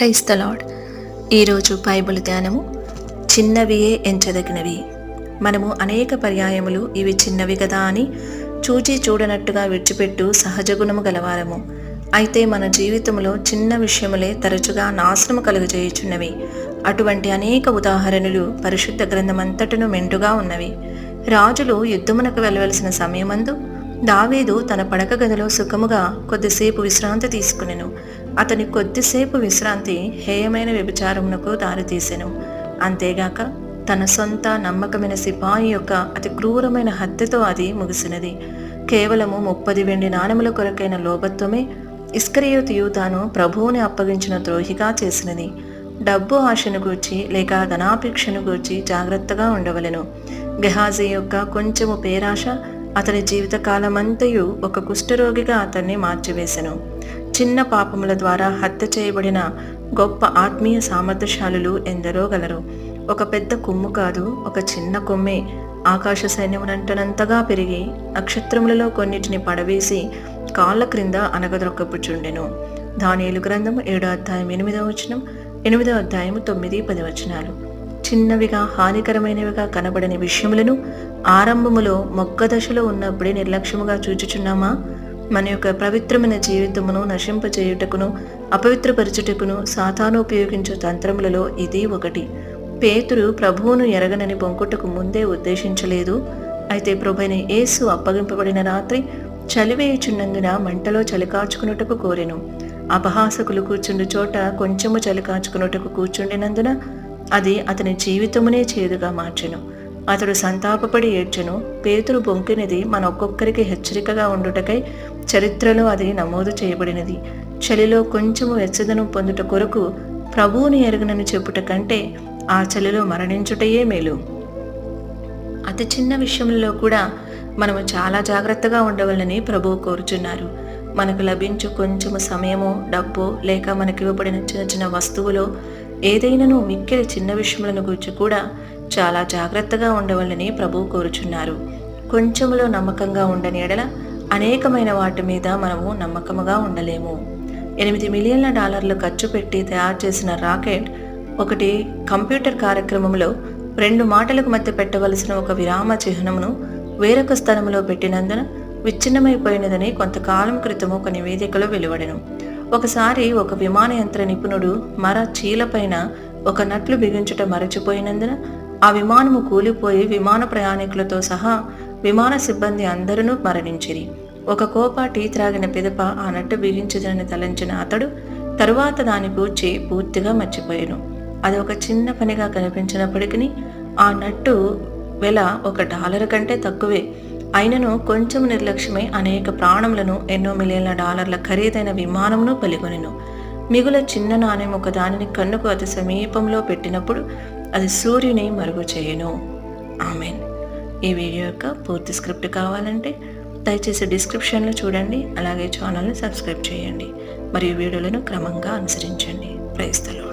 Price the lord ఈరోజు Bible ధ్యానము చిన్నవియే ఎంచదగినవి. మనము అనేక పర్యాయములు ఇవి చిన్నవి కదా అని చూచి చూడనట్టుగా విడిచిపెట్టు సహజ గుణము గలవారము. అయితే మన జీవితంలో చిన్న విషయములే తరచుగా నాశనము కలుగజేయుచున్నవి. అటువంటి అనేక ఉదాహరణలు పరిశుద్ధ గ్రంథమంతటను మెండుగా ఉన్నవి. రాజులు యుద్ధమునకు వెళ్ళవలసిన సమయమందు దావీదు తన పడక గదిలో సుఖముగా కొద్దిసేపు విశ్రాంతి తీసుకునెను. అతని కొద్దిసేపు విశ్రాంతి హేయమైన వ్యభిచారమునకు దారితీసెను. అంతేగాక తన సొంత నమ్మకమైన సిపాయి యొక్క అతి క్రూరమైన హత్యతో అది ముగిసినది. కేవలము ముప్పది వెండి నాణముల కొరకైన లోభత్వమే ఇస్కరియోతియు తాను ప్రభువుని అప్పగించిన ద్రోహిగా చేసినది. డబ్బు ఆశను గూర్చి లేక ధనాపేక్షను గూర్చి జాగ్రత్తగా ఉండవలెను. గెహాజీ యొక్క కొంచెము పేరాశ అతని జీవితకాలమంతయు ఒక కుష్ఠరోగిగా అతన్ని మార్చివేశను చిన్న పాపముల ద్వారా హత్య చేయబడిన గొప్ప ఆత్మీయ సామర్థ్యశాలులు ఎందరో గలరు. ఒక పెద్ద కొమ్ము కాదు ఒక చిన్న కొమ్మే. ఆకాశ సైన్యమునంటనంతగా పెరిగి నక్షత్రములలో కొన్నిటిని పడవేసి కాళ్ళ క్రింద అనగదొక్కపుచుండెను. దానియలు గ్రంథం ఏడో అధ్యాయం ఎనిమిదో వచనం ఎనిమిదో అధ్యాయం తొమ్మిది పది వచనాలు. చిన్నవిగా హానికరమైనవిగా కనబడని విషయములను ఆరంభములో మొగ్గ దశలో ఉన్నప్పుడే నిర్లక్ష్యముగా చూచుచున్నామా? మన యొక్క పవిత్రమైన జీవితమును నశింపచేయుటకును అపవిత్రపరచుటకును సాతాను ఉపయోగించే తంత్రములలో ఇది ఒకటి. పేతురు ప్రభువును ఎరగనని బొంకుటకు ముందే ఉద్దేశించలేదు. అయితే ప్రభుని యేసు అప్పగింపబడిన రాత్రి చలివేయుచున్నందున మంటలో చలికాచుకున్నటకు కోరెను. అపహాసకులు కూర్చుండు చోట కొంచెము చలికాచుకున్నటకు కూర్చుండినందున అది అతని జీవితమునే చేదుగా మార్చెను. అతడు సంతాపపడి ఏడ్చెను. పేతురు బొంకినది మన ఒక్కొక్కరికి హెచ్చరికగా ఉండుటకై చరిత్రలో అది నమోదు చేయబడినది. చలిలో కొంచెము వెచ్చదనం పొందుట కొరకు ప్రభువుని ఎరగనని చెప్పుట కంటే ఆ చలిలో మరణించుటయే మేలు. అతి చిన్న విషయంలో కూడా మనము చాలా జాగ్రత్తగా ఉండవాలని ప్రభువు కోరుచున్నారు. మనకు లభించు కొంచెము సమయము డబ్బు లేక మనకి ఇవ్వబడిన చిన్న చిన్న వస్తువులో ఏదైనాను మిక్కిలి చిన్న విషయములను గురించి కూడా చాలా జాగ్రత్తగా ఉండవాలని ప్రభువు కోరుచున్నారు. కొంచెములో నమ్మకంగా ఉండని ఎడల అనేకమైన వాటి మీద మనము నమ్మకముగా ఉండలేము. ఎనిమిది మిలియన్ల డాలర్లు ఖర్చు పెట్టి తయారు చేసిన రాకెట్ ఒకటి కంప్యూటర్ కార్యక్రమంలో రెండు మాటలకు మధ్య పెట్టవలసిన ఒక విరామ చిహ్నమును వేరొక స్థలంలో పెట్టినందున విచ్ఛిన్నమైపోయినదని కొంతకాలం క్రితం ఒక నివేదికలో వెలువడను. ఒకసారి ఒక విమానయంత్ర నిపుణుడు మర చీలపైన ఒక నట్లు బిగించుట మరచిపోయినందున ఆ విమానము కూలిపోయి విమాన ప్రయాణికులతో సహా విమాన సిబ్బంది అందరూ మరణించిరి. ఒక కోప టీ త్రాగిన పిదప ఆ నట్టు బిగించదని తలంచిన అతడు తరువాత దాని గూర్చి పూర్తిగా మర్చిపోయాను. అది ఒక చిన్న పనిగా కనిపించినప్పటికీ ఆ నట్టు వెల ఒక డాలర్ కంటే తక్కువే. అయినను కొంచెం నిర్లక్ష్యమై అనేక ప్రాణములను ఎన్నో మిలియన్ల డాలర్ల ఖరీదైన విమానమును పలిగొనెను మిగుల చిన్న నాణ్యం ఒక దానిని కన్నుకు అతి సమీపంలో పెట్టినప్పుడు అది సూర్యుని మరుగు చేయను. ఆమెన్. ఈ వీడియో యొక్క పూర్తి స్క్రిప్ట్ కావాలంటే దయచేసి డిస్క్రిప్షన్లో చూడండి అలాగే ఛానల్ని సబ్స్క్రైబ్ చేయండి. మరియు వీడియోలను క్రమంగా అనుసరించండి. ప్రైస్తలో